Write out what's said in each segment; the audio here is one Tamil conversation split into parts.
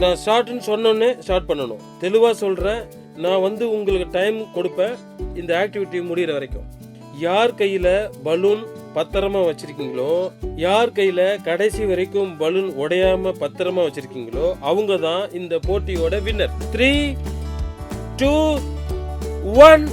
நான் ஸ்டார்ட்னு சொன்னோன்னே ஸ்டார்ட் பண்ணணும். தெளிவாக சொல்கிறேன் நான் வந்து உங்களுக்கு டைம் கொடுப்பேன். இந்த ஆக்டிவிட்டி முடிகிற வரைக்கும். யார் கையில் பலூன் பத்திரமா வச்சிருக்கீங்களோ யார் கையில் கடைசி வரைக்கும் பலூன் உடையாம பத்திரமா வச்சிருக்கீங்களோ அவங்க தான் இந்த போட்டியோட winner three two one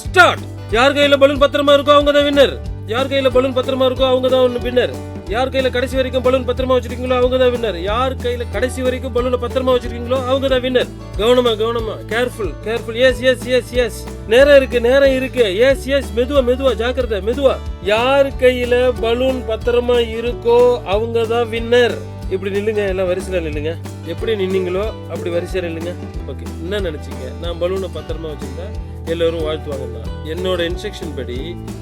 start யார் கையில் பலூன் பத்திரமா இருக்கோ அவங்க தான் வின்னர் யார் கையில் பலூன் பத்திரமா இருக்கோ அவங்க தான் வின்னர் யார் கையில கடைசி வரைக்கும் பலூன் பத்திரமா வச்சிருக்கீங்களோ அவங்க தான் வின்னர் யார் கையில கடைசி வரைக்கும் பலூனை பத்திரமா வச்சிருக்கீங்களோ அவங்க தான் வின்னர் கவனமா கவனமா. Careful careful yes yes yes yes நேரம் இருக்கு நேரம் இருக்கு. எஸ் எஸ் மெதுவா மெதுவா ஜாக்கிரதை மெதுவா. யார் கையில பலூன் பத்திரமா இருக்கோ அவங்க தான் வின்னர் இப்படி நில்லுங்க எல்லாம் வரிசையில் நில்லுங்க. எப்படி நின்னீங்களோ அப்படி வரிசையில் இல்லைங்க ஓகே என்ன நினச்சிங்க? நான் பலூனை பத்திரமா வச்சிருந்தா எல்லாரும் வாழ்த்துவாங்கண்ணா என்னோட இன்ஸ்ட்ரக்ஷன் படி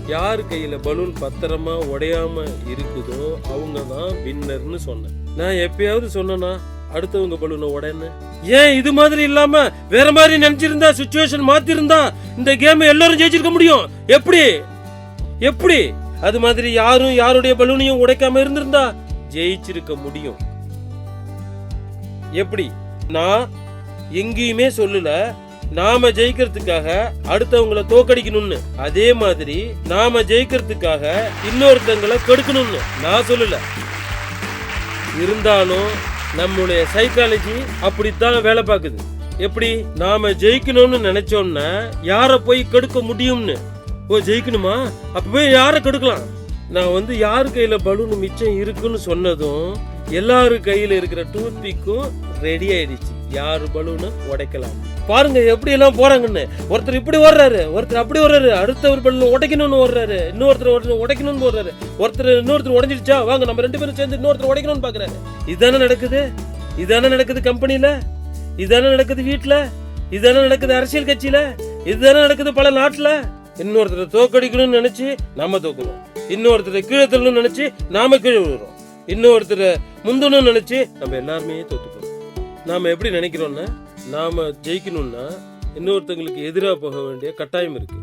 யார் கையில் பலூன் பத்திரமா உடையாம இருக்குதோ அவங்க தான் வின்னர்னு சொன்னேன். நான் எப்பயாவது சொன்னேன்னா அடுத்தவங்க பலூனை உடையன்னு ஏன் இது மாதிரி இல்லாம வேற மாதிரி நினைச்சிருந்தா சுச்சுவேஷன் மாத்திருந்தா இந்த கேம் எல்லாரும் ஜெயிச்சிருக்க முடியும்? எப்படி? எப்படி? அது மாதிரி யாரும் யாருடைய பலூனையும் உடைக்காம இருந்திருந்தா ஜெயிச்சிருக்க முடியும். எப்படி? நான் எங்கேயுமே சொல்லல. நாம ஜெயிக்கிறதுக்காக அடுத்தவங்கள தோக்கடிக்கணும்னு. அதே மாதிரி நாம ஜெயிக்கிறதுக்காக இன்னொருத்தங்களை கெடுக்கணும்னு நான் சொல்லல. இருந்தாலும் நம்முடைய சைக்காலஜி அப்படித்தான் வேலை பார்க்குது. எப்படி? நாம ஜெயிக்கணும்னு நினைச்சோம்னா யாரை போய் கெடுக்க முடியும்னு? ஓ ஜெயிக்கணுமா? அப்ப போய் யாரை கெடுக்கலாம்? நான் வந்து யார் கையில் பலூன் மிச்சம் இருக்குன்னு சொன்னதும் எல்லாரு கையில் இருக்கிற டூத் பிக்கும் ரெடி ஆயிடுச்சு. யார் பலூனை? உடைக்கலாம். பாருங்க எப்படி எல்லாம் போறாங்கன்னு. ஒருத்தர் இப்படி ஓடுறாரு ஒருத்தர் அப்படி ஓடுறாரு அடுத்தவர் பலூன் உடைக்கணும்னு ஓடுறாரு இன்னொருத்தர் ஒருத்தர் உடைக்கணும்னு ஓடுறாரு. ஒருத்தர் இன்னொருத்தர் உடைஞ்சிடுச்சா வாங்க நம்ம ரெண்டு பேரும் சேர்ந்து இன்னொருத்தர் உடைக்கணும்னு பாக்குறாரு. இதானே நடக்குது? இதானே நடக்குது கம்பெனியில? இதானே நடக்குது வீட்ல இதானே நடக்குது அரசியல் கட்சியில? இதுதானே நடக்குது பல நாட்டுல? இன்னொருத்தரை தோக்கடிக்கணும்னு நினைச்சு நாம தோக்கணும். இன்னொருத்தரை கீழே தள்ளணும்னு நினைச்சு நாம கீழே விழுறோம். இன்னொருத்தரை முந்தணும்னு நினைச்சு நம்ம எல்லாருமே தோத்துக்கிறோம் நாம எப்படி நினைக்கிறோம்னா நாம ஜெயிக்கணும்னா இன்னொருத்தங்களுக்கு எதிராக போக வேண்டிய கட்டாயம் இருக்கு.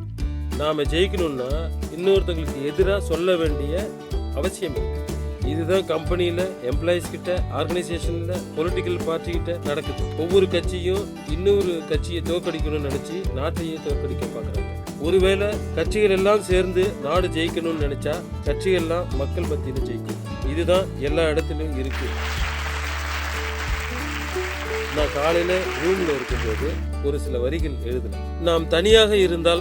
நாம ஜெயிக்கணும்னா இன்னொருத்தங்களுக்கு எதிராக சொல்ல வேண்டிய அவசியம் இருக்கு. இதுதான் கம்பெனியில் எம்ப்ளாயிஸ் கிட்ட ஆர்கனைசேஷனில் பொலிட்டிக்கல் பார்ட்டி கிட்ட நடக்குது. ஒவ்வொரு கட்சியும் இன்னொரு கட்சியை தோக்கடிக்கணும்னு நினச்சி நாட்டையே தோற்கடிக்க பார்க்குறாங்க. ஒருவேளை கட்சிகள் எல்லாம் சேர்ந்து நாடு ஜெயிக்கணும்னு நினைச்சா கட்சிகள்லாம் மக்கள் மத்தியில் ஜெயிக்கும். இதுதான் எல்லா இடத்துலையும் இருக்கு. நான் காலையில ரூம்ல இருக்கும்போது ஒரு சில வரிகள் எழுதினேன் நாம் தனியாக இருந்தால்